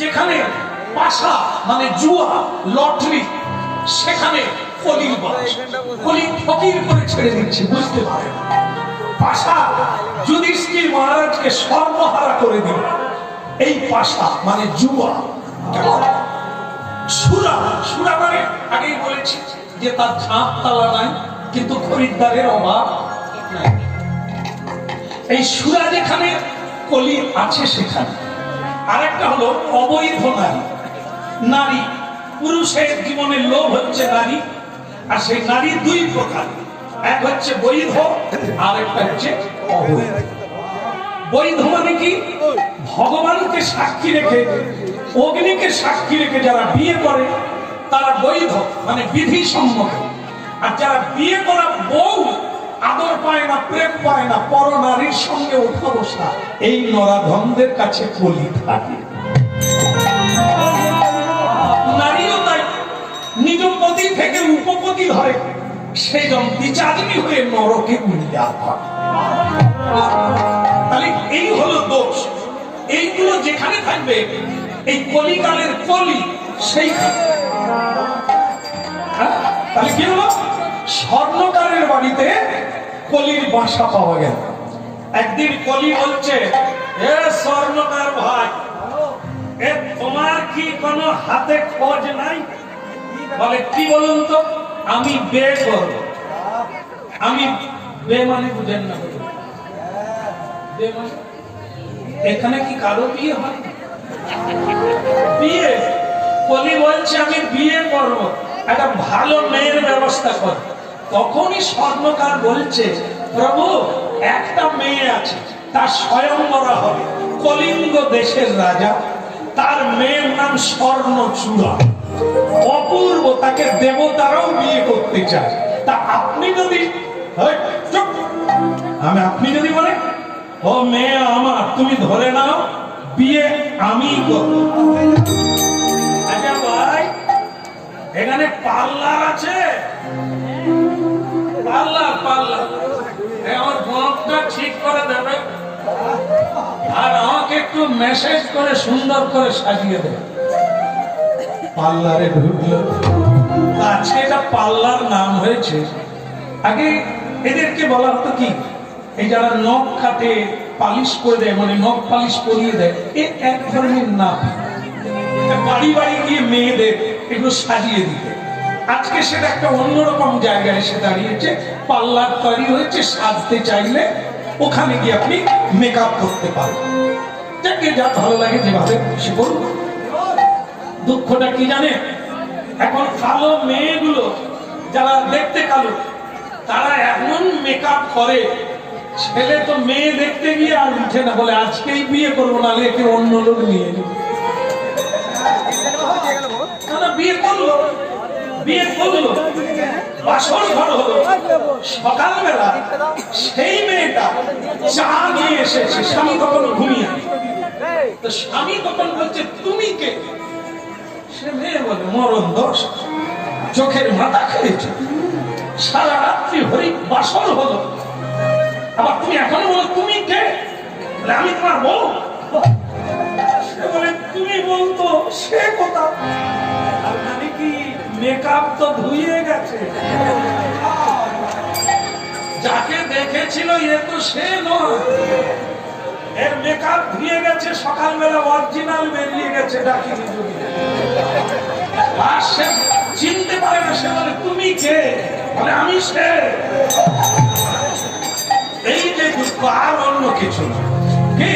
যেখানে পাশা মানে জুয়া, লটারি, সেখানে বাস। ফকির করে ছেড়ে দিচ্ছে, বুঝতে পারে। পাশা মহারাজকে সর্বহারা করে দিল, এই পাশা মানে জুয়া সুরা সুরা মানে আগেই বলেছি যে তার ঝাঁপ তালা নাই, কিন্তু খরিদ্দারের অভাব নাই। এই সুরা যেখানে কলি আছে সেখানে। আরেকটা হলো অবৈধ নারী। নারী পুরুষের জীবনের লোভ হচ্ছে নারী, আর সেই নারী দুই প্রকার। এক হচ্ছে বৈধ আর একটা হচ্ছে অবৈধ। বৈধ মানে কি? ভগবানকে সাক্ষী রেখে, অগ্নিকে সাক্ষী রেখে যারা বিয়ে করে, তারা বৈধ মানে বিধি সম্মত আর যারা বিয়ে করা বউ আদর পায় না, প্রেম পায় না পর নারীর সঙ্গে ওঠা বসা। এই নরাধমদের কাছে কলি থাকে। নারীও তাই, নিজ পতি থেকে উপপতি সেই হয়ে নরকে তাহলে এই হলো দোষ। এইগুলো যেখানে থাকবে, এই কলিকালের কলি সেইখানে। হ্যাঁ? তাহলে কি হলো? স্বর্ণকারের বাড়িতে কলির বাসা পাওয়া গেল। একদিন কলি বলছে, এ স্বর্ণকার ভাই, এ তোমার কি কোনো হাতে খোঁজ নাই? বলে, কি বলুন তো, আমি বে করব আমি বে মানে বুঝেন না? এখানে কি কারও বিয়ে হয়? বিয়ে? কলি বলছে, আমি বিয়ে করব। একটা ভালো মেয়ের ব্যবস্থা কর। তখনই স্বর্ণকার বলছে, প্রভু, একটা মেয়ে আছে, তার স্বয়ংবরা হবে, কলিঙ্গ দেশের রাজা। তার মেয়ের নাম স্বর্ণচূড়া। অপূর্ব, তাকে দেবতারাও বিয়ে করতে চায়। তা আপনি যদি আমি, আপনি যদি বলে, ও মেয়ে আমার, তুমি ধরে নাও, বিয়ে আমি আচ্ছা ভাই, এখানে পার্লার আছে? এ আমার বনটা ঠিক করে দেবে। আর আমাকে একটু মেসেজ করে সুন্দর করে সাজিয়ে দেবে। পার্লারে ঢুকলো। আজকে এটা পার্লার নাম হয়েছে। আগে এদেরকে বলা হতো কি? এই যারা নখ কাটে পালিশ করে দেয় মানে নখ পালিশ করিয়ে দেয় এ এক ধরনের নাম। বাড়ি বাড়ি গিয়ে মেয়েদের একটু সাজিয়ে দিতে। আজকে সেটা একটা অন্যরকম জায়গায় এসে দাঁড়িয়েছে পার্লার তৈরি হয়েছে, সাজতে চাইলে ওখানে গিয়ে আপনি মেকআপ করতে পারেন যাকে যা ভালো লাগে যেভাবে সে করুন। দুঃখটা কি জানে? এখন কালো মেয়েগুলো, যারা দেখতে কালো, তারা এমন মেকআপ করে, ছেলে তো মেয়ে দেখতে গিয়ে আর উঠে না, বলে আজকেই বিয়ে করব না একে অন্য লোক নিয়ে বিয়ে করল। বিয়ে করল বাসর ঘর হলো। সকালবেলা সেই মেয়েটা চা নিয়ে এসেছে স্বামী কখনো ঘুমিয়ে তো স্বামী বলছে, তুমি কে? সে মেয়ে বলে, মরণ দোষ। চোখের মাথা খেয়েছে। সারা রাত্রি হরি বাসর হলো। আবার তুমি এখন বলো, তুমি কে? আমি তোমার বউ। তুমি বলতো সে কথা। আর মানে কি? মেকআপ তো ধুয়ে গেছে। যাকে দেখেছিল এ তো সে নয়। এর মেকআপ ধুয়ে গেছে, সকালবেলা অরিজিনাল বেরিয়ে গেছে যদি। আর সে চিনতে পারে না, সে বলে, তুমি কে? বলে, আমি সে। এই যে দুঃখ, আর অন্য কিছু না। কি?